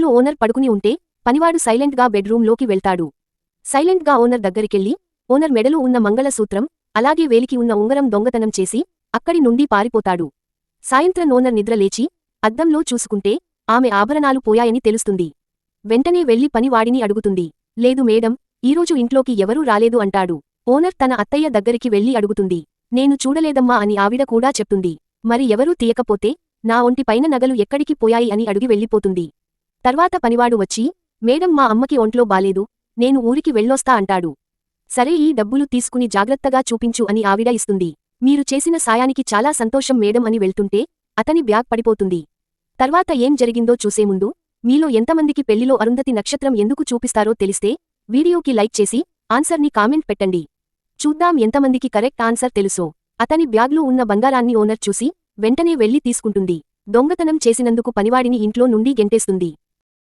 ఇంట్లో ఓనర్ పడుకుని ఉంటే పనివాడు సైలెంట్గా బెడ్రూంలోకి వెళ్తాడు. సైలెంట్గా ఓనర్ దగ్గరికెళ్ళి ఓనర్ మెడలో ఉన్న మంగళసూత్రం అలాగే వేలికి ఉన్న ఉంగరం దొంగతనం చేసి అక్కడి నుండి పారిపోతాడు. సాయంత్రం ఓనర్ నిద్రలేచి అద్దంలో చూసుకుంటే ఆమె ఆభరణాలు పోయాయని తెలుస్తుంది. వెంటనే వెళ్ళి పనివాడిని అడుగుతుంది. లేదు మేడం ఈరోజు ఇంట్లోకి ఎవరూ రాలేదు అంటాడు. ఓనర్ తన అత్తయ్య దగ్గరికి వెళ్ళి అడుగుతుంది. నేను చూడలేదమ్మా అని ఆవిడ కూడా చెప్తుంది. మరి ఎవరూ తీయకపోతే నా ఒంటిపైన నగలు ఎక్కడికి పోయాయి అని అడిగి వెళ్ళిపోతుంది. తర్వాత పనివాడు వచ్చి మేడం మా అమ్మకి ఒంట్లో బాలేదు నేను ఊరికి వెళ్ళొస్తా అంటాడు. సరే ఈ డబ్బులు తీసుకుని జాగ్రత్తగా చూపించు అని ఆవిడ ఇస్తుంది. మీరు చేసిన సాయానికి చాలా సంతోషం మేడం అని వెళ్తుంటే అతని బ్యాగ్ పడిపోతుంది. తర్వాత ఏం జరిగిందో చూసే ముందు మీలో ఎంతమందికి పెళ్ళిలో అరుంధతి నక్షత్రం ఎందుకు చూపిస్తారో తెలిస్తే వీడియోకి లైక్ చేసి ఆన్సర్ని కామెంట్ పెట్టండి. చూద్దాం ఎంతమందికి కరెక్ట్ ఆన్సర్ తెలుసో. అతని బ్యాగ్లో ఉన్న బంగారాన్ని ఓనర్ చూసి వెంటనే వెళ్ళి తీసుకుంటుంది. దొంగతనం చేసినందుకు పనివాడిని ఇంట్లో నుండి గెంటేస్తుంది.